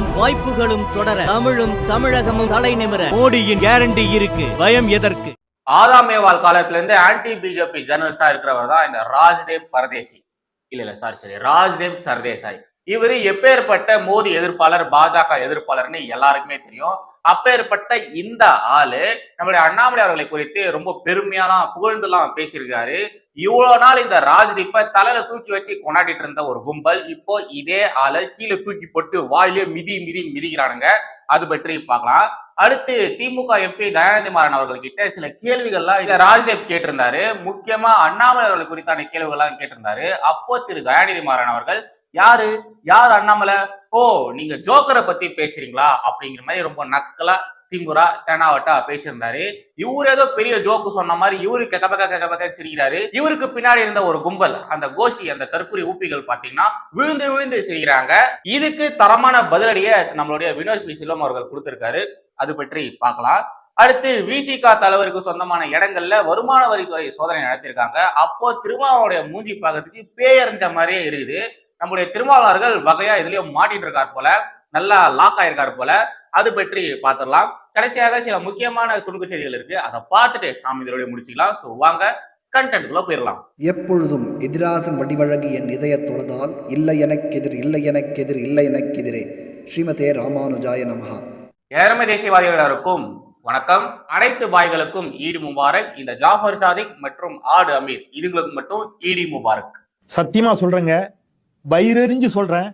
வெற்றியும் வாய்ப்புகளும் தொடர தமிழும் தமிழகமும் தலை நிமிர மோடியின் கேரண்டி இருக்கு. பயம் எதற்கு? ஆதாம் மேவால் காலத்துல இருந்து ஆன்டி பிஜேபி ஜேர்னலிஸ்டா இருக்கிறவர் தான் இந்த ராஜ்தேவ் பரதேசி. இல்ல இல்ல சாரி சாரி ராஜ்தேவ் சர்தேசாய். இவரு எப்பேற்பட்ட மோடி எதிர்ப்பாளர் பாஜக எதிர்ப்பாளர்னு எல்லாருக்குமே தெரியும். அப்பேற்பட்ட இந்த ஆளு நம்மளுடைய அண்ணாமலை அவர்களை குறித்து ரொம்ப பெருமையாலாம் புகழ்ந்துலாம் பேசியிருக்காரு. இவ்வளவு நாள் இந்த ராஜ்தீப்பை தலையில தூக்கி வச்சு கொண்டாடிட்டு இருந்த ஒரு கும்பல் இப்போ இதே ஆளை கீழே தூக்கி போட்டு வாயிலே மிதி மிதி மிதிக்கிறானுங்க. அது பற்றி பார்க்கலாம். அடுத்து திமுக எம்பி தயாநிதி மாறன் அவர்கள் கிட்ட சில கேள்விகள்லாம் இந்த ராஜ்தேவ் கேட்டிருந்தாரு. முக்கியமா அண்ணாமலை அவர்கள் குறித்தான கேள்விகள்லாம் கேட்டிருந்தாரு. அப்போ திரு தயாநிதி மாறன் அவர்கள் யாரு? யார் அண்ணாமலை? ஓ நீங்க ஜோக்கரை பத்தி பேசுறீங்களா? அப்படிங்கிற மாதிரி ரொம்ப நக்கலா திங்குரா தெனாவட்டா பேசியிருந்தாரு. இவரு ஏதோ பெரிய ஜோக்கு சொன்ன மாதிரி இவரு கெக்கபக்க கெக்கபக்க சிரிக்கிறாரு. இவருக்கு பின்னாடி இருந்த ஒரு கும்பல் அந்த கோஷ்டி அந்த தற்கொலை ஊப்பிகள் பாத்தீங்கன்னா விழுந்து விழுந்து சிரிக்கிறாங்க. இதுக்கு தரமான பதிலடியை நம்மளுடைய வினோத் பி. சில்வம் அவர்கள் கொடுத்திருக்காரு. அது பற்றி பார்க்கலாம். அடுத்து விசிகா தலைவருக்கு சொந்தமான இடங்கள்ல வருமான வரித்துறை சோதனை நடத்திருக்காங்க அப்போ திருமாவளுடைய மூஞ்சி பார்க்கறதுக்கு பேயறிஞ்ச மாதிரியே இருக்குது. நம்முடைய திருமாவளவர்கள் வகையா இதுலயும் மாட்டிட்டு இருக்கார் போல நல்லா லாக் ஆயிருக்காரு போல அது பற்றி பார்த்துடலாம். கடைசியாக சில முக்கியமான துணுக்கு செய்திகள் இருக்கு. அதை பார்த்துட்டு நாம் இதோட முடிச்சுக்கலாம். ஸோ வாங்க கண்டென்ட்குள்ள போயிடலாம். எப்பொழுதும் எதிராசன் வடிவழகு என் இதய தொழுதால் இல்லை எனக்கெதிர் இல்லை எனக்கெதிர் இல்லை எனக்கெதிரே ஸ்ரீமதே ராமானுஜாய நமஹா. ஏழமை தேசியவாதிகளுக்கும் வணக்கம். அனைத்து பாய்களுக்கும் ஈடு முபாரக் இந்த ஜாஃபர் சாதிக் மற்றும் ஆடு அமீர். இதுங்களுக்கு மட்டும் ஈடி முபாரக். சத்தியமா சொல்றேங்க வயிறறிஞ்சு சொல்றேன்.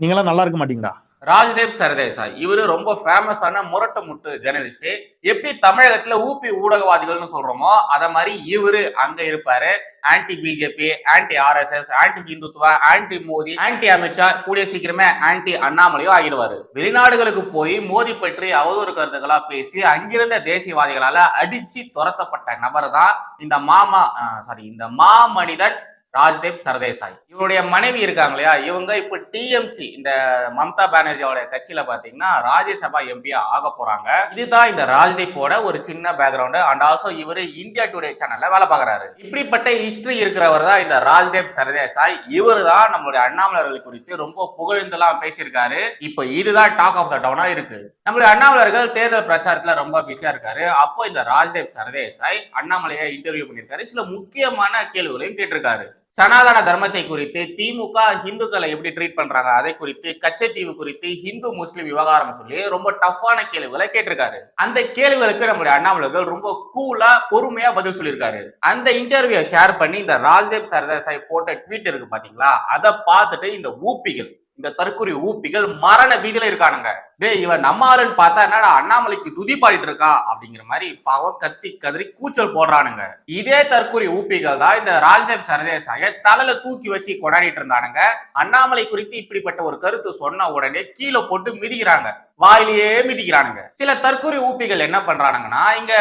நீங்களாம் நல்லா இருக்க மாட்டீங்களா? ராஜதேவ் சரதேசா இவரு ரொம்ப ஃபேமஸான முரட்டு முட்டு ஜெர்னலிஸ்ட் எப்படி தமிழகத்துல ஊபி ஊடகவாதிகள்னு சொல்றோமோ அத மாதிரி இவரு அங்க இருப்பாரு. Anti BJP anti RSS anti Hindutva anti Modi anti Amit Shah கூடிய சீக்கிரமே ஆன்டி அண்ணாமலையும் ஆகிடுவாரு. வெளிநாடுகளுக்கு போய் மோடி பற்றி அவதூறு கருத்துக்களா பேசி அங்கிருந்த தேசியவாதிகளால அடிச்சு துரத்தப்பட்ட நபர் தான் இந்த மாமா சாரி இந்த மாமனிதன் ராஜ்தேவ் சர்தேசாய். இவருடைய மனைவி இருக்காங்க இல்லையா? இவங்க இப்ப டிஎம்சி இந்த மம்தா பானர்ஜியோட கட்சியில பாத்தீங்கன்னா ராஜ்யசபா எம்பியா ஆக போறாங்க. இதுதான் இந்த ராஜ்தீப்போட ஒரு சின்ன பேக்ரவுண்ட் அண்ட் ஆல்சோ இவரு இந்தியா டுடே சேனல்ல வேலை பார்க்கறாரு. இப்படிப்பட்ட ஹிஸ்டரி இருக்கிறவர் தான் இந்த ராஜ்தேவ் சர்தேசாய். இவரு தான் நம்மளுடைய அண்ணாமலர்கள் குறித்து ரொம்ப புகழ்ந்தெல்லாம் பேசியிருக்காரு. இப்போ இதுதான் டாக் ஆஃப் த டவுனா இருக்கு. நம்மளுடைய அண்ணாமலர்கள் தேர்தல் பிரச்சாரத்துல ரொம்ப பிஸியா இருக்காரு. அப்போ இந்த ராஜ்தேவ் சர்தேசாய் அண்ணாமலையை இன்டர்வியூ பண்ணியிருக்காரு. சில முக்கியமான கேள்விகளையும் கேட்டிருக்காரு. சனாதன தர்மத்தை குறித்து திமுக இந்துக்களை எப்படி ட்ரீட் பண்றாங்க? அதை குறித்து கச்சத்தீவு குறித்து இந்து முஸ்லிம் விவகாரம் சொல்லி ரொம்ப டஃப்பான கேள்விகளை கேட்டிருக்காரு. அந்த கேள்விகளுக்கு நம்முடைய அண்ணாமலர்கள் ரொம்ப கூலா பொறுமையா பதில் சொல்லியிருக்காரு. அந்த இன்டர்வியூ ஷேர் பண்ணி இந்த ராஜ்தேவ் சர்தாசாய் போட்ட ட்வீட் இருக்கு பாத்தீங்களா? அதை பார்த்துட்டு இந்த ஊப்பிகள் இந்த தற்கொலை ஊப்பிகள் மரண பீதியில இருக்கானுங்க. டே இவன் நம்ம ஆளுன்னு பார்த்தா என்னடா அண்ணாமலைக்கு துதி பாடிட்டு இருக்கா? அப்படிங்கிற மாதிரி பாவம் கத்தி கதறி கூச்சல் போடுறானுங்க. இதே தற்கொலை ஊப்பிகள் தான் இந்த ராஜதேவ் சரதேசாய தலையில தூக்கி வச்சு கொண்டாடிட்டு இருந்தானுங்க. அண்ணாமலை குறித்து இப்படிப்பட்ட ஒரு கருத்து சொன்ன உடனே கீழே போட்டு மிதிக்கிறாங்க. வாயிலேயே மிதிக்கிறானுங்க. சில தற்கொலை ஊப்பிகள் என்ன பண்றானுங்கன்னா இங்க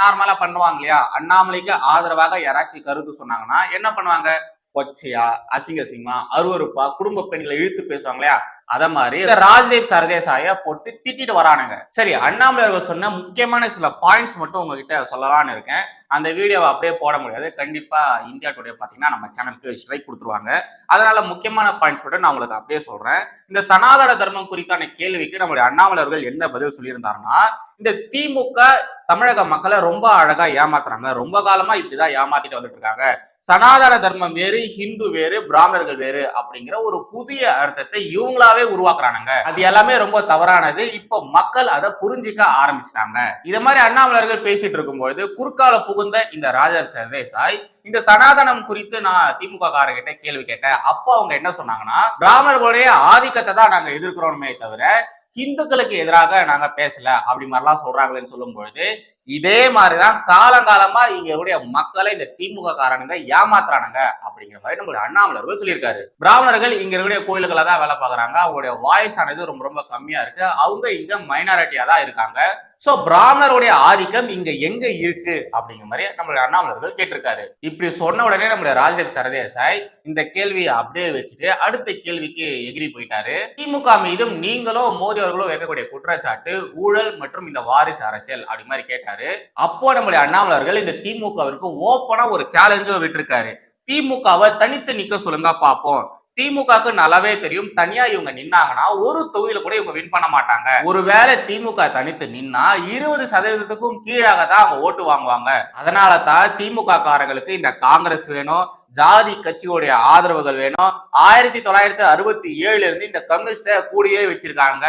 நார்மலா பண்ணுவாங்க இல்லையா? அண்ணாமலைக்கு ஆதரவாக யாராச்சும் கருத்து சொன்னாங்கன்னா என்ன பண்ணுவாங்க? கொச்சையா அசிங்க அசிங்கமா அருவருப்பா குடும்ப பெண்களை இழுத்து பேசுவாங்க இல்லையா அத மாதிரி ராஜதேவ் சரதேசாய போட்டு திட்டிட்டு வரானுங்க. சரி அண்ணாமலை அவர்கள் சொன்ன முக்கியமான சில பாயிண்ட்ஸ் மட்டும் உங்ககிட்ட சொல்லலாம்னு இருக்கேன். அந்த வீடியோவை அப்படியே போட முடியாது. கண்டிப்பா இந்தியா டுடே பாத்தீங்கன்னா நம்ம சேனலுக்கு ஸ்ட்ரைக் கொடுத்துருவாங்க. அதனால முக்கியமான பாயிண்ட்ஸ் மட்டும் நான் உங்களுக்கு அப்படியே சொல்றேன். இந்த சனாதன தர்மம் குறித்தான கேள்விக்கு நம்மளுடைய அண்ணாமலை அவர்கள் என்ன பதில் சொல்லியிருந்தாருன்னா இந்த திமுக தமிழக மக்களை ரொம்ப அழகா ஏமாத்துறாங்க. ரொம்ப காலமா இப்படிதான் ஏமாத்திட்டு வந்துட்டு இருக்காங்க சனாதன தர்மம் வேறு ஹிந்து வேறு பிராமணர்கள் வேறு அப்படிங்கிற ஒரு புதிய அர்த்தத்தை இவங்களாவே உருவாக்குறானுங்க. அது எல்லாமே ரொம்ப தவறானது. இப்போ மக்கள் அதை புரிஞ்சிக்க ஆரம்பிச்சிட்டாங்க. இத மாதிரி அண்ணாமலர்கள் பேசிட்டு இருக்கும்பொழுது குறுக்கால புகுந்த இந்த ராஜா சர்தேசாய் இந்த சனாதனம் குறித்து நான் திமுக காரர்கிட்ட கேள்வி கேட்டேன். அப்போ அவங்க என்ன சொன்னாங்கன்னா பிராமணர்களுடைய ஆதிக்கத்தை தான் நாங்க எதிர்க்கிறோமே தவிர ஹிந்துக்களுக்கு எதிராக நாங்க பேசல அப்படி மாதிரிலாம் சொல்றாங்களேன்னு சொல்லும் பொழுது இதே மாதிரிதான் காலங்காலமா இங்களுடைய மக்களை இந்த திமுக காரனுங்க ஏமாத்துறானுங்க அப்படிங்கிற மாதிரி நம்மளுடைய அண்ணாமலர்கள் சொல்லியிருக்காரு. பிராமணர்கள் இங்க இருக்கக்கூடிய கோயில்களை தான் வேலை பார்க்குறாங்க. அவங்களுடைய வாய்ஸ் ஆனது ரொம்ப ரொம்ப கம்மியா இருக்கு. அவங்க இங்க மைனாரிட்டியா தான் இருக்காங்க. சோ பிராமணருடைய ஆதிக்கம் இங்க எங்க இருக்கு? அப்படிங்கிற மாதிரி நம்மளுடைய அண்ணாமலர்கள் கேட்டிருக்காரு. இப்படி சொன்ன உடனே நம்மளுடைய ராஜதேவ் சரதேசாய் இந்த கேள்வியை அப்படியே வச்சுட்டு அடுத்த கேள்விக்கு எகிரி போயிட்டாரு. திமுக மீதும் நீங்களோ மோடி அவர்களோ வைக்கக்கூடிய குற்றச்சாட்டு ஊழல் மற்றும் இந்த வாரிசு அரசியல் அப்படி மாதிரி கேட்டாரு. அப்போ நம்மளுடைய அண்ணாமலர்கள் இந்த திமுகவிற்கு ஓப்பனா ஒரு சேலஞ்சும் விட்டிருக்காரு. திமுகவை தனித்து நிக்க சொல்லுங்க பார்ப்போம். திமுகவுக்கு நல்லாவே தெரியும். தனியா இவங்க நின்னாங்கன்னா ஒரு தொகுதியில கூட இவங்க வின் பண்ண மாட்டாங்க. ஒருவேளை திமுக தனித்து நின்னா இருபது சதவீதத்துக்கும் கீழாக தான் அவங்க ஓட்டு வாங்குவாங்க. அதனால தான் திமுக காரங்களுக்கு இந்த காங்கிரஸ் வேணும் ஜாதி கட்சியோடைய ஆதரவுகள் வேணும். ஆயிரத்தி தொள்ளாயிரத்தி அறுபத்தி ஏழுல இருந்து இந்த கம்யூனிஸ்ட கூடியே வச்சிருக்காங்க.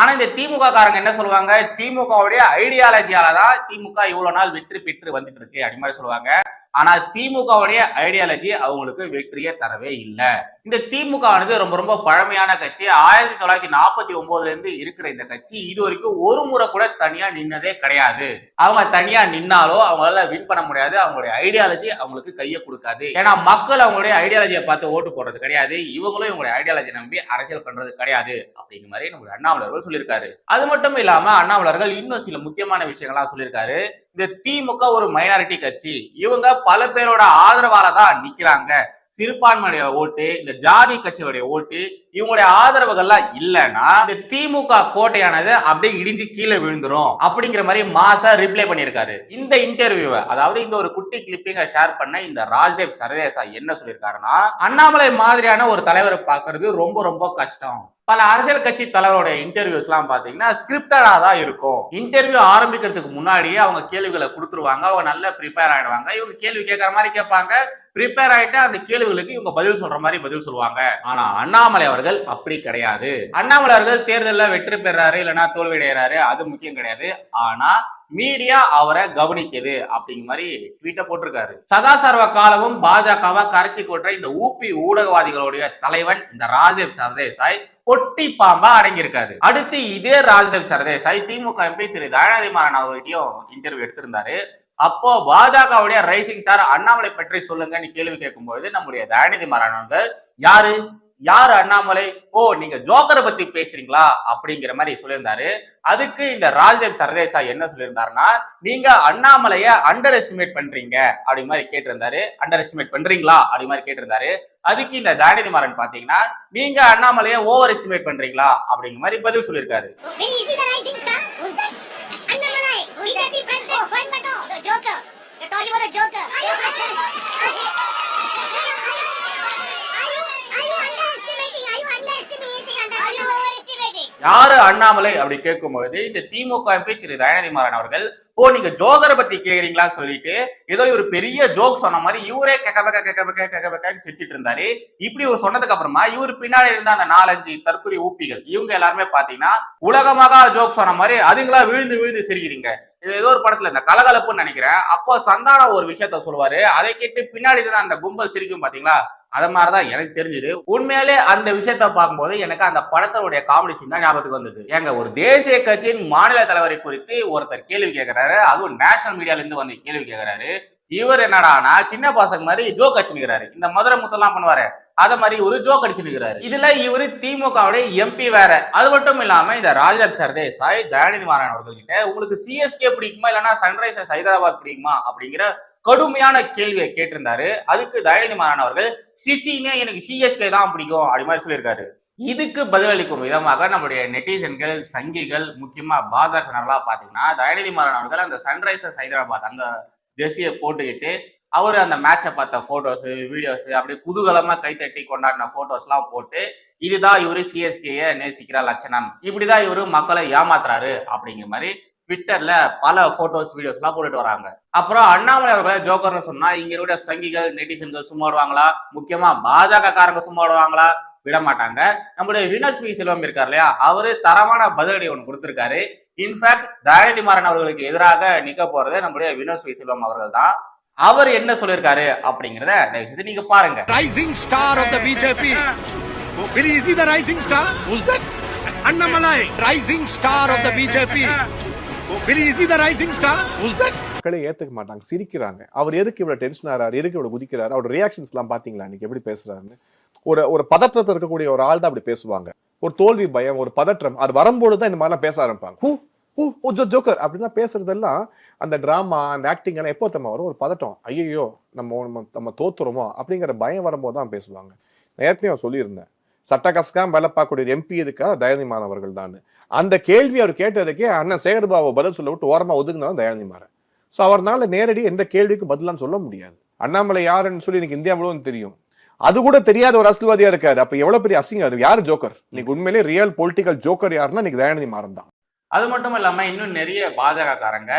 ஆனா இந்த திமுக காரங்க என்ன சொல்லுவாங்க? திமுகவுடைய ஐடியாலஜியால தான் திமுக இவ்வளவு நாள் வெற்றி பெற்று வந்துட்டு இருக்கு அப்படி மாதிரி சொல்லுவாங்க. ஆனா திமுகவுடைய ஐடியாலஜி அவங்களுக்கு வெற்றியே தரவே இல்லை. இந்த திமுக ஆனது ரொம்ப ரொம்ப பழமையான கட்சி. ஆயிரத்தி தொள்ளாயிரத்தி நாற்பத்தி ஒன்பதுல இருந்து இருக்கிற இந்த கட்சி இது வரைக்கும் ஒரு முறை கூட தனியா நின்னதே கிடையாது. அவங்க தனியா நின்னாலோ அவங்களால வின் பண்ண முடியாது. அவங்களுடைய ஐடியாலஜி அவங்களுக்கு கையை கொடுக்காது. ஏன்னா மக்கள் அவங்களுடைய ஐடியாலஜியை பார்த்து ஓட்டு போடுறது கிடையாது. இவங்களும் இவங்களுடைய ஐடியாலஜி நம்பி அரசியல் பண்றது கிடையாது. அப்படிங்கிற மாதிரி நம்மளுடைய அண்ணாமலர்கள் சொல்லியிருக்காரு. அது மட்டும் இல்லாம அண்ணாமலர்கள் இன்னும் சில முக்கியமான விஷயங்கள்லாம் சொல்லியிருக்காரு. இந்த திமுக ஒரு மைனாரிட்டி கட்சி. இவங்க பல பேரோட ஆதரவால தான் நிக்கிறாங்க. சிறுபான்மையுடைய ஓட்டு இந்த ஜாதி கட்சியுடைய ஓட்டு இவங்களுடைய ஆதரவுகள்லாம் இல்லைன்னா இந்த திமுக கோட்டையானது அப்படியே இடிஞ்சு கீழே விழுந்துரும் அப்படிங்கிற மாதிரி மாசா ரிப்ளை பண்ணியிருக்காரு. இந்த இன்டர்வியூவை அதாவது இந்த ஒரு குட்டி கிளிப்பிங்க ஷேர் பண்ண இந்த ராஜ்தேவ் சர்வேசா என்ன சொல்லியிருக்காருன்னா அண்ணாமலை மாதிரியான ஒரு தலைவரை பார்க்கறது ரொம்ப ரொம்ப கஷ்டம். பல அரசியல் கட்சி தலைவரோட இன்டர்வியூஸ் எல்லாம் பாத்தீங்கன்னா ஸ்கிரிப்டடா தான் இருக்கும். இன்டர்வியூ ஆரம்பிக்கிறதுக்கு முன்னாடியே அவங்க கேள்விகளை கொடுத்துருவாங்க அவங்க நல்லா ப்ரிப்பேர் ஆயிடுவாங்க. இவங்க கேள்வி கேட்கற மாதிரி கேட்பாங்க. ப்ரிப்பேர் ஆயிட்டு அந்த கேள்விகளுக்கு இவங்க பதில் சொல்ற மாதிரி பதில் சொல்லுவாங்க. ஆனா அண்ணாமலை அவர்கள் அப்படி கிடையாது. அண்ணாமலை அவர்கள் தேர்தலில் வெற்றி பெறாரு இல்லைன்னா தோல்வியடைகிறாரு அது முக்கியம் கிடையாது. ஆனா மீடியா அவரை கவனிக்குது அப்படிங்கிற மாதிரி ட்வீட்டை போட்டிருக்காரு. சதாசர்வ காலமும் பாஜகவை கரைச்சி கொற்ற இந்த ஊபி ஊடகவாதிகளுடைய தலைவன் இந்த ராஜேவ் சர்தேசாய் பொட்டி பாம்பா அடங்கியிருக்காரு. அடுத்து இதே ராஜ்தேவ் சர்தேசாய் திமுக எம்பி திரு தயாநிதி மாறன் அவர்கிட்டயும் இன்டர்வியூ எடுத்திருந்தாரு. அப்போ பாஜகவுடைய ரைசிங் ஸ்டார் அண்ணாமலை பற்றி சொல்லுங்கன்னு கேள்வி கேட்கும்போது நம்முடைய தயாநிதி மாறானவர்கள் யாரு? யாரு அண்ணாமலை? ஓ நீங்க ஜோக்கரை பத்தி பேசுறீங்களா? அப்படிங்கிற மாதிரி சொல்லியிருந்தாரு. அதுக்கு இந்த ராஜ்தேவ் சர்தேசா என்ன சொல்லியிருந்தாருன்னா நீங்க அண்ணாமலைய அண்டர் எஸ்டிமேட் பண்றீங்க. அப்படி மாதிரி கேட்டிருந்தாரு. அண்டர் எஸ்டிமேட் பண்றீங்களா? அப்படி மாதிரி கேட்டிருந்தாரு. அதுக்கு இந்த தயாநிதி மாறன் பாத்தீங்கன்னா நீங்க அண்ணாமலைய ஓவர் எஸ்டிமேட் பண்றீங்களா? அப்படிங்கிற மாதிரி பதில் சொல்லியிருக்காரு. He can be president. Joker. You're talking about a Joker. யாரு அண்ணாமலை அப்படி கேட்கும்பொழுது இந்த திமுக எம்பி திரு தயாநிதி மாறன் அவர்கள் ஓ நீங்க ஜோகரை பத்தி கேக்குறீங்களா சொல்லிட்டு ஏதோ ஒரு பெரிய ஜோக் சொன்ன மாதிரி இவரே கக்கபக்க கக்கபக்க கக்கபக்கன்னு சிரிச்சிட்டு இருந்தாரு இப்படி ஒரு சொன்னதுக்கு அப்புறமா இவர் பின்னாடி இருந்த அந்த நாலஞ்சு தற்கொலை ஊப்பிகள் இவங்க எல்லாருமே பாத்தீங்கன்னா உலகமாக ஜோக் சொன்ன மாதிரி அதுங்களா விழுந்து விழுந்து சிரிக்கிறீங்க. இது ஏதோ ஒரு படத்துல இந்த கலகலப்புன்னு நினைக்கிறேன். அப்போ சந்தானம் ஒரு விஷயத்த சொல்லுவாரு. அதை கேட்டு பின்னாடி இருந்த அந்த கும்பல் சிரிக்கும் பாத்தீங்களா அத மாதிரிதான் எனக்கு தெரிஞ்சது. உண்மையிலே அந்த விஷயத்த பார்க்கும்போது எனக்கு அந்த படத்தினுடைய காமெடி சீன் தான் ஞாபகத்துக்கு வந்தது. ஏங்க ஒரு தேசிய கட்சியின் மாநில தலைவரை குறித்து ஒருத்தர் கேள்வி கேட்கிறாரு. அதுவும் நேஷனல் மீடியால இருந்து வந்து கேள்வி கேட்கிறாரு. இவர் என்னடானா சின்ன பசங்க மாதிரி ஜோக் அடிச்சுக்கிறாரு இந்த மதுரை முத்தெல்லாம் பண்ணுவாரு. அத மாதிரி ஒரு ஜோக் அடிச்சுக்கிறாரு இதுல இவரு திமுகவுடைய எம்பி வேற. அது மட்டும் இல்லாம இந்த ராஜ்நாத் சர்தேசாய் தயாநிதி மாறன் அவர்கள் கிட்ட உங்களுக்கு சிஎஸ்கே பிடிக்குமா? இல்லைன்னா சன்ரைசர்ஸ் ஹைதராபாத் பிடிக்குமா? அப்படிங்கிற கடுமையான கேள்வியை கேட்டிருந்தாரு. அதுக்கு தயாநிதி மாறன் அவர்கள் சிச்சினே எனக்கு சிஎஸ்கே தான் பிடிக்கும் அப்படி மாதிரி சொல்லியிருக்காரு. இதுக்கு பதிலளிக்கும் விதமாக நம்முடைய நெட்டிசன்கள் சங்கிகள் முக்கியமா பாஜகனர்களா பாத்தீங்கன்னா தயாநிதி மாறன் அவர்கள் அந்த சன்ரைசர்ஸ் ஹைதராபாத் அந்த ஜெர்சியை போட்டுக்கிட்டு அவர் அந்த மேட்சை பார்த்த போட்டோஸ் வீடியோஸ் அப்படியே குதூகலமா கைத்தட்டி கொண்டாடின போட்டோஸ் எல்லாம் போட்டு இதுதான் இவரு சிஎஸ்கேய நேசிக்கிற லட்சணம். இப்படிதான் இவரு மக்களை ஏமாத்துறாரு அப்படிங்கிற மாதிரி ட்விட்டர்ல பல போட்டோஸ் வீடியோஸ் எல்லாம் போட்டுட்டு வராங்க. அப்புறம் அண்ணாமலை அவர்களை ஜோக்கர்னு சொன்னா இங்க இருக்கிற சங்கிகள் நெட்டிசன்கள் சும்மா விடுவாங்களா? முக்கியமா பாஜக காரங்க சும்மா விடுவாங்களா? விட மாட்டாங்க. நம்முடைய வினோஸ் பி செல்வம் இருக்கார் இல்லையா? அவரு தரமான பதிலடி ஒன்று கொடுத்திருக்காரு. இன்ஃபேக்ட் தயாநிதி மாறன் அவர்களுக்கு எதிராக நிக்க போறது நம்முடைய வினோஸ் பி செல்வம் அவர்கள் தான். அவர் என்ன சொல்லியிருக்காரு அப்படிங்கறத தயவு செய்து நீங்க பாருங்க. Rising star of the BJP Will you see the rising star? Who's that? Annamalai, rising star of the BJP. மக்களே ஏத்துக்க மாட்டாங்க சிரிக்கிறாங்க. அவர் எதுக்கு இவ்வளவு டென்ஷன் ஆறாரு? எதுக்கு இவ்வளவு குதிக்கிறாரு? அவரோட ரியாக்ஷன்ஸ் எல்லாம் பாத்தீங்களா? இன்னைக்கு எப்படி பேசுறாருன்னு. ஒரு ஒரு பதற்றத்தில் இருக்கக்கூடிய ஒரு ஆள் தான் அப்படி பேசுவாங்க. ஒரு தோல்வி பயம் ஒரு பதற்றம். அது வரும்போது தான் இந்த மாதிரிலாம் பேச ஆரம்பிப்பாங்க. ஹூ ஹூ ஓ ஜோ ஜோக்கர் அப்படின்னா பேசுறதெல்லாம் அந்த டிராமா அந்த ஆக்டிங் எல்லாம் எப்போ தம்ம வரும்? ஒரு பதட்டம். ஐயோ நம்ம நம்ம- நம்ம தோத்துறோமோ? அப்படிங்கிற பயம் வரும்போது தான் பேசுவாங்க. நேரத்தையும் சொல்லியிருந்தேன். சட்ட கசக்காம வேலை பார்க்கக்கூடிய எம்பி இதுக்காக தைரியமானவர்கள் தான். அந்த கேள்வி அவர் கேட்டதுக்கே அண்ணன் சேகர்பாபு பதில் சொல்ல விட்டு ஓரமா ஒதுங்கினதான் தயாநிதி மாறன். ஸோ அவர்னால நேரடி எந்த கேள்விக்கும் பதிலான்னு சொல்ல முடியாது. அண்ணாமலை யாருன்னு சொல்லி எனக்கு இந்தியா முழுவதும் தெரியும். அது கூட தெரியாத ஒரு அரசியல்வாதியா இருக்காரு. அப்ப எவ்வளவு பெரிய அசிங்கம்? அது யார் ஜோக்கர்? இன்னைக்கு உண்மையிலே ரியல் பொலிட்டிக்கல் ஜோக்கர் யாருன்னா இன்னைக்கு தயாநிதி மாறன் தான். அது மட்டும் இல்லாம இன்னும் நிறைய பாஜகக்காரங்க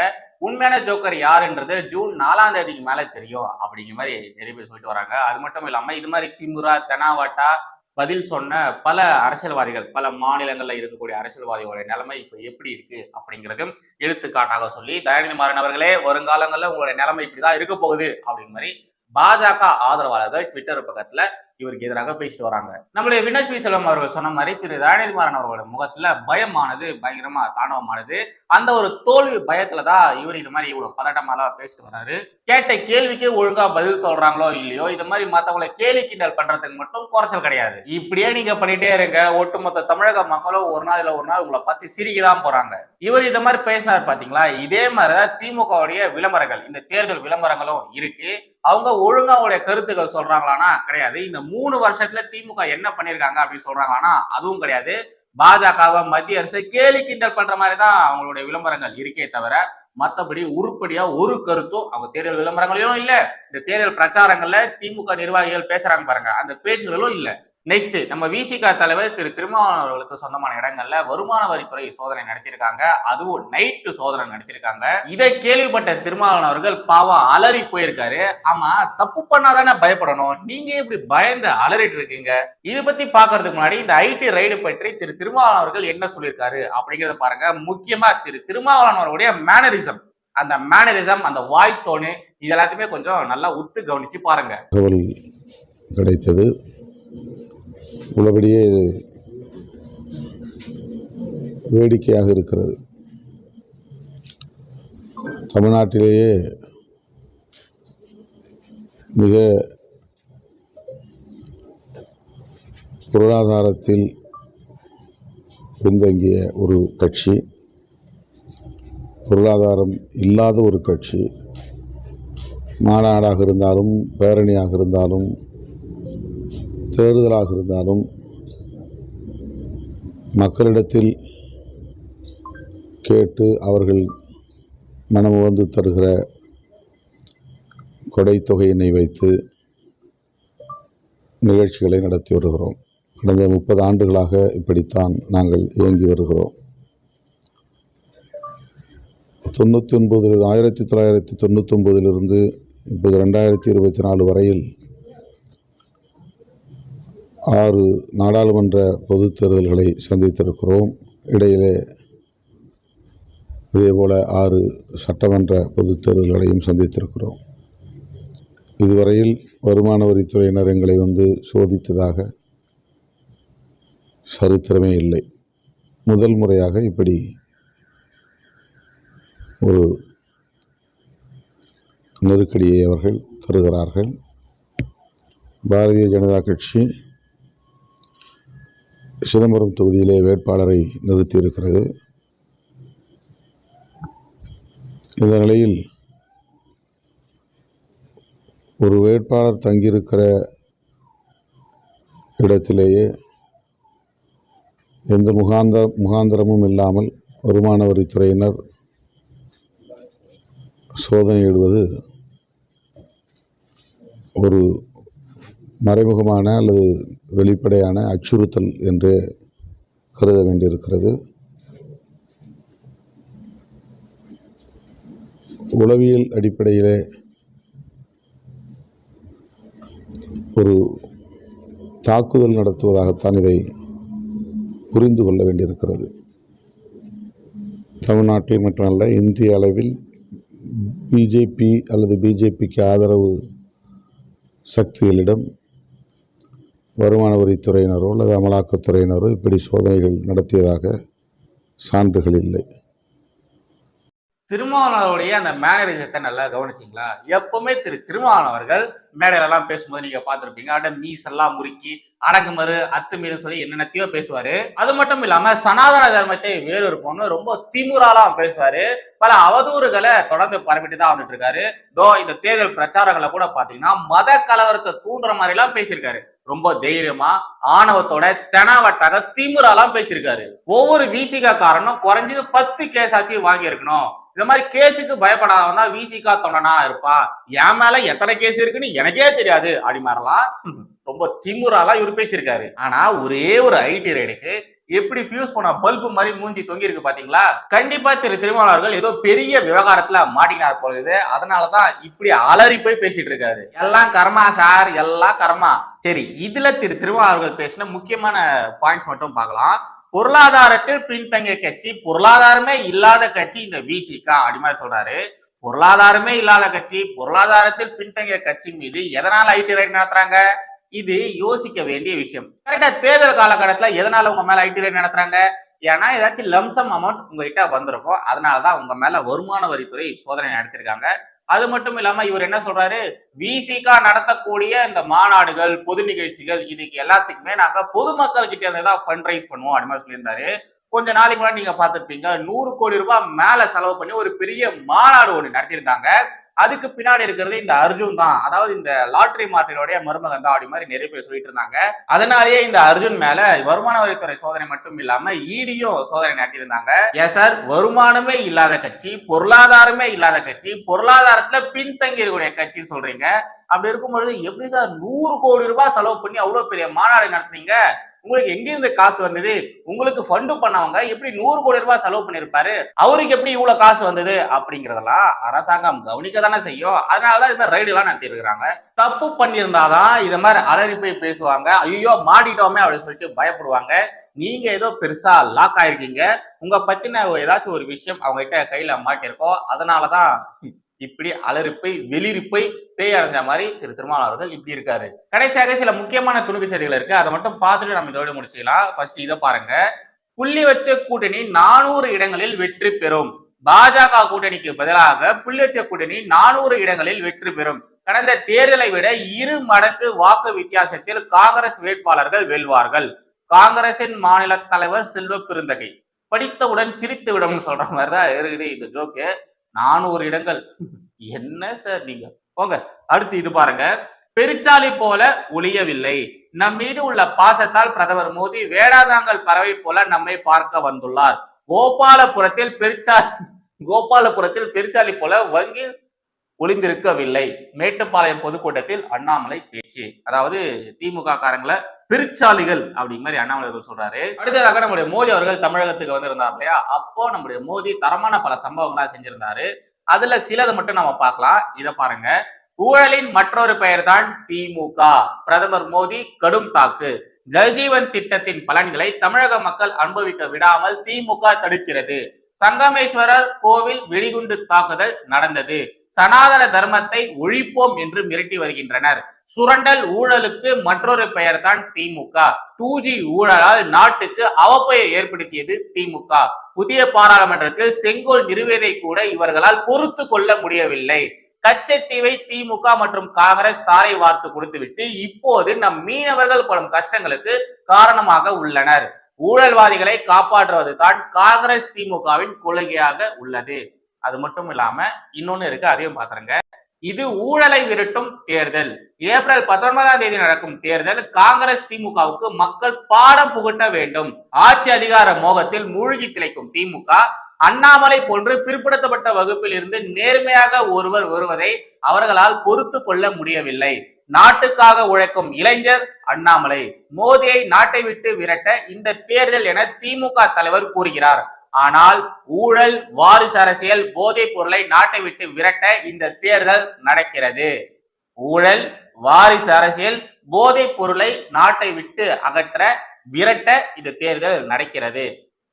உண்மையான ஜோக்கர் யாருன்றது ஜூன் நாலாம் தேதிக்கு மேல தெரியும் அப்படிங்கிற மாதிரி நிறைய பேர் சொல்லிட்டு வராங்க. அது மட்டும் இல்லாம இது மாதிரி திமுரா தெனாவாட்டா பதில் சொன்ன பல அரசியல்வாதிகள் பல மாநிலங்களில் இருக்கக்கூடிய அரசியல்வாதிகளுடைய நிலைமை இப்போ எப்படி இருக்கு அப்படிங்கிறதும் எடுத்துக்காட்டாக சொல்லி தயாநிதி மாறன் அவர்களே வருங்காலங்களில் உங்களுடைய நிலைமை இப்படிதான் இருக்க போகுது அப்படின்னு மாதிரி பாஜக ஆதரவாளர்கள் ட்விட்டர் பக்கத்துல இவருக்கு எதிராக பேசிட்டு வராங்க. நம்மளுடைய வினோஷ் பி செல்வம் அவர்கள் சொன்ன மாதிரி திரு தயாநிதி அவர்களோட முகத்துல பயமானது பயங்கரமா தாண்டவமானது அந்த ஒரு தோல்வி பயத்துல தான் இவர் இது மாதிரி இவ்வளவு பதட்டமாலாம் பேசிட்டு வராரு. கேட்ட கேள்விக்கே ஒழுங்கா பதில் சொல்றாங்களோ இல்லையோ இது மாதிரி மத்தவங்களை கேலி கிண்டல் பண்றதுக்கு மட்டும் குறைச்சல் கிடையாது. இப்படியே நீங்க பண்ணிட்டே இருங்க. ஒட்டுமொத்த தமிழக மக்களும் ஒரு நாள் இல்ல ஒரு நாள் உங்களை பத்தி சிரிக்கதான் போறாங்க. இவர் இது மாதிரி பேசினார் பாத்தீங்களா? இதே மாதிரிதான் திமுகவுடைய விளம்பரங்கள். இந்த தேர்தல் விளம்பரங்களும் இருக்கு. அவங்க ஒழுங்கா அவங்களுடைய கருத்துக்கள் சொல்றாங்களான்னா கிடையாது. இந்த மூணு வருஷத்துல திமுக என்ன பண்ணிருக்காங்க அப்படின்னு சொல்றாங்களான்னா அதுவும் கிடையாது. பாஜகவை மத்திய அரசு கேலி கிண்டல் பண்ற மாதிரி தான் அவங்களுடைய விளம்பரங்கள் இருக்கே தவிர மற்றபடி உருப்படியா ஒரு கருத்தும் அவங்க தேர்தல் விளம்பரங்களையும் இல்ல. இந்த தேர்தல் பிரச்சாரங்கள்ல திமுக நிர்வாகிகள் பேசுறாங்க பாருங்க. அந்த பேச்சுகளும் இல்லை. நெக்ஸ்ட் நம்ம விசிகா தலைவர் திரு திருமாவளவன் அவர்களுக்கு சொந்தமான இடங்கள்ல வருமான வரித்துறை சோதனை நடத்தியிருக்காங்க. அதுவும் நைட்டு சோதனை நடத்தியிருக்காங்க. இதை கேள்விப்பட்ட திருமாவளவன் அவர்கள் பாவம் அலறி போயிருக்காரு. ஆமா தப்பு பண்ணாதானே பயப்படணும். நீங்க இப்படி பயந்து அலறிட்டு இருக்கீங்க? இதை பத்தி பாக்குறதுக்கு முன்னாடி இந்த ஐடி ரைடு பற்றி திரு திருமாவளவன் அவர்கள் என்ன சொல்லியிருக்காரு அப்படிங்கறத பாருங்க. முக்கியமா திரு திருமாவளவன் அவருடைய மேனரிசம் அந்த மேனரிசம் அந்த வாய்ஸ் டோனு இது எல்லாத்தையுமே கொஞ்சம் நல்லா உத்து கவனிச்சு பாருங்க. தகவல் கிடைத்தது. உள்ளபடியே இது வேடிக்கையாக இருக்கிறது. தமிழ்நாட்டிலேயே மிக பொருளாதாரத்தில் பின்தங்கிய ஒரு கட்சி பொருளாதாரம் இல்லாத ஒரு கட்சி மாநாடாக இருந்தாலும் பேரணியாக இருந்தாலும் தேர்தலாக இருந்தாலும் மக்களிடத்தில் கேட்டு அவர்கள் மனமுவந்து தருகிற கொடைத்தொகையினை வைத்து நிகழ்ச்சிகளை நடத்தி வருகிறோம். கடந்த முப்பது ஆண்டுகளாக இப்படித்தான் நாங்கள் இயங்கி வருகிறோம். தொண்ணூற்றி ஒன்பதில் ஆயிரத்தி தொள்ளாயிரத்தி தொண்ணூற்றி ஒன்பதிலிருந்து இப்போது ரெண்டாயிரத்தி இருபத்தி நாலு வரையில் ஆறு நாடாளுமன்ற பொதுத் தேர்தல்களை சந்தித்திருக்கிறோம். இடையிலே இதேபோல் ஆறு சட்டமன்ற பொதுத் தேர்தல்களையும் சந்தித்திருக்கிறோம். இதுவரையில் வருமான வரித்துறையினர் எங்களை வந்து சோதித்ததாக சரித்திரமே இல்லை. முதல் முறையாக இப்படி ஒரு நெருக்கடியை அவர்கள் தருகிறார்கள். பாரதிய ஜனதா கட்சி சிதம்பரம் தொகுதியிலே வேட்பாளரை நிறுத்தியிருக்கிறது. இந்த நிலையில் ஒரு வேட்பாளர் தங்கியிருக்கிற இடத்திலேயே எந்த முகாந்த முகாந்திரமும் இல்லாமல் வருமான வரித்துறையினர் சோதனையிடுவது ஒரு மறைமுகமான அல்லது வெளிப்படையான அச்சுறுத்தல் என்று கருத வேண்டியிருக்கிறது. உளவியல் அடிப்படையிலே ஒரு தாக்குதல் நடத்துவதாகத்தான் இதை புரிந்து கொள்ள வேண்டியிருக்கிறது. தமிழ்நாட்டில் மட்டுமல்ல இந்திய அளவில் பிஜேபி அல்லது பிஜேபிக்கு ஆதரவு சக்திகளிடம் வருமான வரித்துறையினரோ அல்லது அமலாக்கத்துறையினரோ இப்படி சோதனைகள் நடத்தியதாக சான்றுகள் இல்லை. திருமாவளவருடைய அந்த மேனரிசத்தை நல்லா கவனிச்சிங்களா? எப்பவுமே திரு திருமாவளவர்கள் மேடையிலலாம் பேசும்போது நீங்க பார்த்துருப்பீங்க அட மீஸ் எல்லாம் முறுக்கி அடங்குமறு அத்துமீறு சொல்லி என்னென்னத்தையோ பேசுவாரு. அது மட்டும் இல்லாம சனாதன தர்மத்தை பொண்ணு ரொம்ப திமுறாலாம் பேசுவாரு. பல அவதூறுகளை தொடர்ந்து பரப்பிட்டு தான் வந்துட்டு இருக்காரு. தோ இந்த தேர்தல் பிரச்சாரங்களை கூட பாத்தீங்கன்னா மத கலவரத்தை தூண்டுற மாதிரி எல்லாம் பேசியிருக்காரு. ரொம்ப தைரியமா ஆணவத்தோட தெனாவட்டாக திமுறாலாம் பேசியிருக்காரு. ஒவ்வொரு விசிக காரனும் குறைஞ்சது பத்து கேஸ் ஆச்சு வாங்கி இருக்கணும் இந்த மாதிரி கேஸுக்கு பயப்படாதவன் தான் விசிகா தொண்டனா இருப்பான் என் மேல எத்தனை கேஸ் இருக்குன்னு எனக்கே தெரியாது. அப்படி மாதிரிலாம் ரொம்ப திமுறாலாம் இவர் பேசியிருக்காரு. ஆனா ஒரே ஒரு ஐடி ரைடுக்கு எப்படி ஃபியூஸ் பண்ண பல்பு மாதிரி மூஞ்சி தொங்கி இருக்கு பாத்தீங்களா? கண்டிப்பா திரு திருமாவளவர்கள் ஏதோ பெரிய விவகாரத்துல மாட்டினார் பொழுது அதனாலதான் இப்படி அலறி போய் பேசிட்டு இருக்காரு. எல்லாம் கர்மா சார் எல்லாம் கர்மா. சரி இதுல திரு திருமாவளவர்கள் பேசின முக்கியமான பாயிண்ட்ஸ் மட்டும் பார்க்கலாம். பொருளாதாரத்தில் பின்தங்கிய கட்சி பொருளாதாரமே இல்லாத கட்சி இந்த விசிகா அப்படி மாதிரி சொல்றாரு. பொருளாதாரமே இல்லாத கட்சி பொருளாதாரத்தில் பின்தங்கிய கட்சி மீது எதனால ஐடி ரைட் நடத்துறாங்க? இது யோசிக்க வேண்டிய விஷயம். கரெக்டா தேர்தல் காலகட்டத்துல எதனால உங்க மேல ஐடி ரைட் நடத்துறாங்க? ஏன்னா ஏதாச்சும் லம்சம் அமௌண்ட் உங்ககிட்ட வந்திருக்கும் அதனாலதான் உங்க மேல வருமான வரித்துறை சோதனை நடத்திருக்காங்க. அது மட்டும் இல்லாம இவர் என்ன சொல்றாரு? விசிகா நடத்தக்கூடிய இந்த மாநாடுகள் பொது நிகழ்ச்சிகள் இதுக்கு எல்லாத்துக்குமே நாங்க பொதுமக்கள் கிட்ட இருந்து தான் ஃபண்ட் ரைஸ் பண்ணுவோம் அப்படி மாதிரி சொல்லியிருந்தாரு. கொஞ்ச நாளைக்கு முன்னாடி நீங்க பார்த்துருப்பீங்க நூறு கோடி ரூபாய் மேல செலவு பண்ணி ஒரு பெரிய மாநாடு ஒன்று நடத்தியிருந்தாங்க. அதுக்கு பின்னாடி இருக்கிறது இந்த அர்ஜுன் தான். அதாவது இந்த லாட்டரி மார்ட்டினுடைய மருமகன் தான் அப்படி மாதிரி நிறைய பேர் சொல்லிட்டு இருந்தாங்க. அதனாலேயே இந்த அர்ஜுன் மேல வருமான வரித்துறை சோதனை மட்டும் இல்லாம ஈடியும் சோதனை நடத்தியிருந்தாங்க. ஏன் சார் வருமானமே இல்லாத கட்சி பொருளாதாரமே இல்லாத கட்சி பொருளாதாரத்துல பின்தங்கி இருக்கக்கூடிய கட்சி சொல்றீங்க. அப்படி இருக்கும் பொழுது எப்படி சார் நூறு கோடி ரூபாய் செலவு பண்ணி அவ்வளவு பெரிய மாநாடு நடத்துனீங்க? உங்களுக்கு எங்கிருந்து காசு வந்தது? உங்களுக்கு ஃபண்டு பண்ணவங்க எப்படி நூறு கோடி ரூபாய் செலவு பண்ணிருப்பாரு? அவருக்கு எப்படி இவ்வளவு காசு வந்தது? அப்படிங்கறதெல்லாம் அரசாங்கம் கவனிக்க தானே செய்யும். அதனாலதான் இந்த ரைடு எல்லாம் நடத்தி இருக்காங்க. தப்பு பண்ணியிருந்தாதான் இத மாதிரி அலறி போய் பேசுவாங்க. ஐயோ மாடிட்டோமே அப்படின்னு சொல்லிட்டு பயப்படுவாங்க. நீங்க ஏதோ பெருசா லாக் ஆயிருக்கீங்க. உங்க பத்தின ஏதாச்சும் ஒரு விஷயம் அவங்க கிட்ட கையில மாட்டிருக்கோம் அதனாலதான் இப்படி அலறிப்பை வெளிரிப்பை பேய் அடைஞ்ச மாதிரி திரு திருமாவளவன் அவர்கள் இப்படி இருக்காரு. கடைசியாக சில முக்கியமான துணுக்கு செய்திகள் இருக்கு. அதை மட்டும் பார்த்துட்டு நம்ம இதோட முடிச்சுக்கலாம். ஃபர்ஸ்ட் இதை பாருங்க. புள்ளி வச்ச கூட்டணி நானூறு இடங்களில் வெற்றி பெறும். பாஜக கூட்டணிக்கு பதிலாக புள்ளி வச்ச கூட்டணி நானூறு இடங்களில் வெற்றி பெறும். கடந்த தேர்தலை விட இரு மடங்கு வாக்கு வித்தியாசத்தில் காங்கிரஸ் வேட்பாளர்கள் வெல்வார்கள். காங்கிரசின் மாநில தலைவர் செல்வ பெருந்தகை. படித்தவுடன் சிரித்து விடும் சொல்ற மாதிரிதான் இருக்குது இந்த ஜோக்கு. நானூறு இடங்கள். என்ன சார் நீங்க? போங்க அடுத்து இது பாருங்க. பெருச்சாலை போல ஒளியவில்லை. நம் மீது உள்ள பாசத்தால் பிரதமர் மோடி வேடாதாங்கல் பறவை போல நம்மை பார்க்க வந்துள்ளார். கோபாலபுரத்தில் பெருச்சா கோபாலபுரத்தில் பெருச்சாலை போல வங்கியில் ஒளிந்திருக்கவில்லை. மேட்டுப்பாளையம் பொதுக்கூட்டத்தில் அண்ணாமலை பேச்சு. அதாவது திமுக காரங்களை பிரிச்சாலிகள் அப்படிங்கிற மாதிரி அண்ணாமலை அவர்கள் சொல்றாரு. அடுத்ததாக நம்முடைய மோடி அவர்கள் தமிழகத்துக்கு வந்திருந்தார் இல்லையா? அப்போ நம்முடைய மோடி தரமான பல சம்பவங்களா செஞ்சிருந்தாரு. அதுல சிலதை மட்டும் நம்ம பார்க்கலாம். இதை பாருங்க. ஊழலின் மற்றொரு பெயர் தான் திமுக. பிரதமர் மோடி கடும் தாக்கு. ஜல்ஜீவன் திட்டத்தின் பலன்களை தமிழக மக்கள் அனுபவிக்க விடாமல் திமுக தடுக்கிறது. சங்கமேஸ்வரர் கோவில் வெடிகுண்டு தாக்குதல் நடந்தது. சனாதன தர்மத்தை ஒழிப்போம் என்று மிரட்டி வருகின்றனர். சுரண்டல் ஊழலுக்கு மற்றொரு பெயர் தான் திமுக. டூ ஜி ஊழலால் நாட்டுக்கு அவப்பெயர் ஏற்படுத்தியது திமுக. புதிய பாராளுமன்றத்தில் செங்கோல் நிறுவியதை கூட இவர்களால் பொறுத்து கொள்ள முடியவில்லை. கச்சத்தீவை திமுக மற்றும் காங்கிரஸ் தாரை வார்த்து கொடுத்துவிட்டு இப்போது நம் மீனவர்கள் படும் கஷ்டங்களுக்கு காரணமாக உள்ளனர். ஊழல்வாதிகளை காப்பாற்றுவது தான் காங்கிரஸ் திமுகவின் கொள்கையாக உள்ளது. அது மட்டும் இல்லாம இன்னொன்னு இருக்கு அதையும் பாத்துருங்க இது ஊழலை விரட்டும் தேர்தல். ஏப்ரல் பத்தொன்பதாம் தேதி நடக்கும் தேர்தல் காங்கிரஸ் திமுகவுக்கு மக்கள் பாடம் புகட்ட வேண்டும். ஆட்சி அதிகார மோகத்தில் மூழ்கி திளைக்கும் திமுக அண்ணாமலை போன்று பிற்படுத்தப்பட்ட வகுப்பில் இருந்து நேர்மையாக ஒருவர் வருவதை அவர்களால் பொறுத்து கொள்ள முடியவில்லை. நாட்டுக்காக உழைக்கும் இளைஞர் அண்ணாமலை. மோதியை நாட்டை விட்டு விரட்ட இந்த தேர்தல் என திமுக தலைவர் கூறுகிறார். ஆனால் ஊழல் வாரிசு அரசியல் போதைப் பொருளை நாட்டை விட்டு விரட்ட இந்த தேர்தல் நடக்கிறது. ஊழல் வாரிசு அரசியல் போதைப் பொருளை நாட்டை விட்டு அகற்ற விரட்ட இந்த தேர்தல் நடக்கிறது.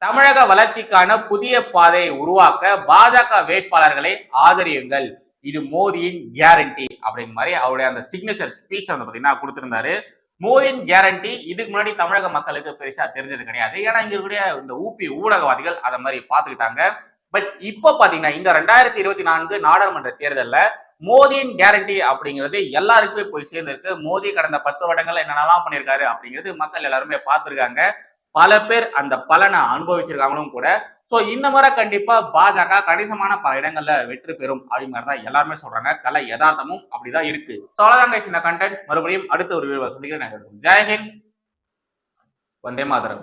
தமிழக வளர்ச்சிக்கான புதிய பாதையை உருவாக்க பாஜக வேட்பாளர்களை ஆதரியுங்கள். இது மோடியின் கேரண்டி அப்படிங்கிற மாதிரி அவருடைய அந்த சிக்னேச்சர் ஸ்பீச் வந்து பார்த்தீங்கன்னா கொடுத்திருந்தாரு. மோடியின் கேரண்டி இதுக்கு முன்னாடி தமிழக மக்களுக்கு பெருசா தெரிஞ்சது கிடையாது. ஏன்னா இங்க இருக்கக்கூடிய இந்த ஊபி ஊடகவாதிகள் அதை மாதிரி பாத்துக்கிட்டாங்க பட் இப்போ பாத்தீங்கன்னா இந்த ரெண்டாயிரத்தி இருபத்தி நான்கு நாடாளுமன்ற தேர்தலில் மோதியின் கேரண்டி அப்படிங்கிறது எல்லாருக்குமே போய் சேர்ந்திருக்கு. மோதி கடந்த பத்து வருடங்கள்ல என்னென்னலாம் பண்ணியிருக்காரு அப்படிங்கிறது மக்கள் எல்லாருமே பார்த்துருக்காங்க. பல பேர் அந்த பலனை அனுபவிச்சிருக்காங்களும் கூட சோ இந்த முறை கண்டிப்பா பாஜக கணிசமான பல இடங்கள்ல வெற்றி பெறும் அப்படிங்கிற தான் எல்லாருமே சொல்றாங்க. கலை யதார்த்தமும் அப்படிதான் இருக்கு. சோ இந்த கண்டென்ட் மறுபடியும் அடுத்த ஒரு வீடியோ சந்திக்கிறேன். ஜெயஹிந்த் வந்தே மாதரம்.